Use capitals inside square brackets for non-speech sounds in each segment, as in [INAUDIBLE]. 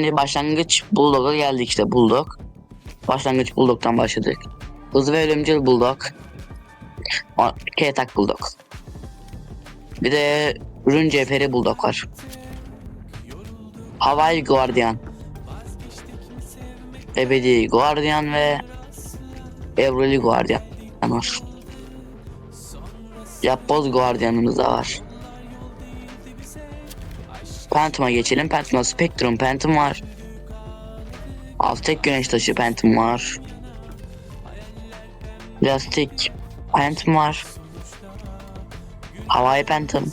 Şimdi başlangıç Bulldog'a geldik işte Bulldog. Başlangıç Bulldog'dan başladık. Hızlı ve ölümcül Bulldog. K-Tak Bulldog. Bir de Rün Cevheri Bulldog var. Hawaii Guardian. Ebedi Guardian ve Evroli Guardian var. Yapboz Guardian'ımız da var. Phantom'a geçelim. Phantom'da Spectrum Phantom var. Aztek Güneş Taşı Phantom var. Plastik Phantom var. Havai Phantom.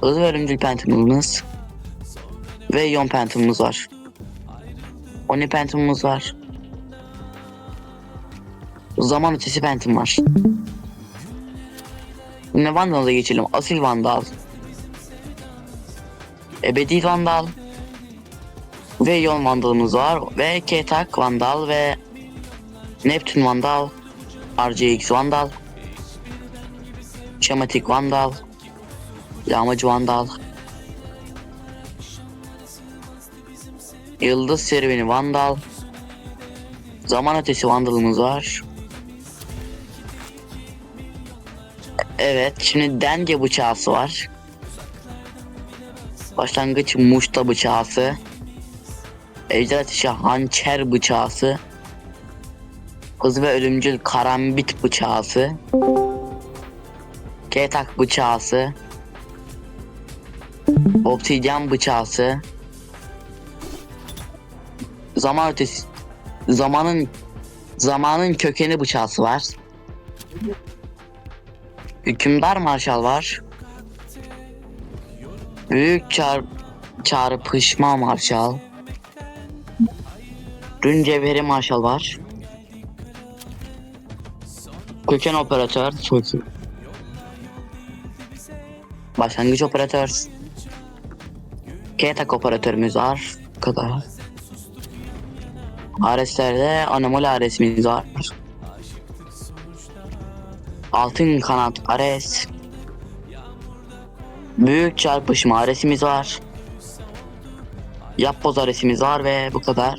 Hız ve Phantom'ımız. Ve Ion Phantom'ımız var. Oni Phantom'ımız var. Zaman ötesi Phantom var. Yine Vandal'a geçelim. Asil Vandal. Ebedi Vandal. Ve Yon Vandal'ımız var. Ve Ketak Vandal ve Neptün Vandal. RCX Vandal. Şematik Vandal. Yağmacı Vandal. Yıldız Serüveni Vandal. Zaman Ötesi Vandal'ımız var. Evet, şimdi denge bıçağısı var. Başlangıç muşta bıçağısı. Ejder ateşi hançer bıçağısı. Hız ve ölümcül karambit bıçağısı. Ketak bıçağısı. Obsidyen bıçağısı. Zaman ötesi zamanın zamanın kökeni bıçağısı var. Hükümdar marşal var. Büyük çar çarpışma marşal. Dün cevheri marşal var. Köken operatör. Çok iyi. Başlangıç operatör. Ketak operatörümüz var. Bu kadar. Areslerde anomali Ares'imiz var. Altın kanat Ares. Büyük çarpışma Ares'imiz var. Yapboz Ares'imiz var ve bu kadar.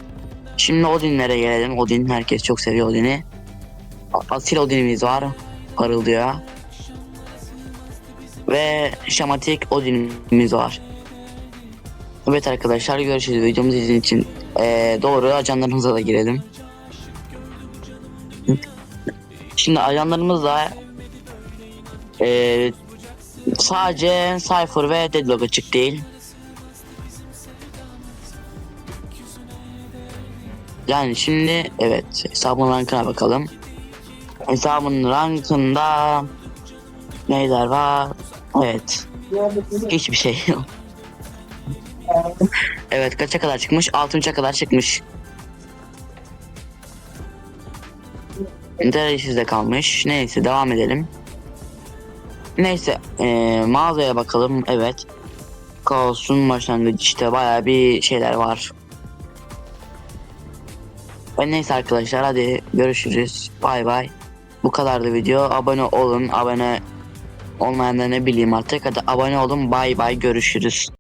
Şimdi Odin'lere gelelim. Odin herkes çok seviyor Odin'i. Asil Odin'imiz var. Parıldıyor. Ve şamatik Odin'imiz var. Evet arkadaşlar görüşürüz. Videomuzu izlediğiniz için eee, doğru ajanlarımıza da girelim. Şimdi ajanlarımızla eee sadece Cypher ve Deadlock açık değil. Yani şimdi evet hesabın rankına bakalım. Hesabın rankında neyler var? Evet. Hiçbir şey yok. [LAUGHS] Evet kaça kadar çıkmış? 6'ya kadar çıkmış. Derecesiz kalmış. Neyse devam edelim. Neyse eee, mağazaya bakalım. Evet. Kaos'un başlangıcı işte baya bir şeyler var. Ve neyse arkadaşlar hadi görüşürüz. Bay bay. Bu kadardı video. Abone olun. Abone olmayan da ne bileyim artık. Hadi abone olun. Bay bay görüşürüz.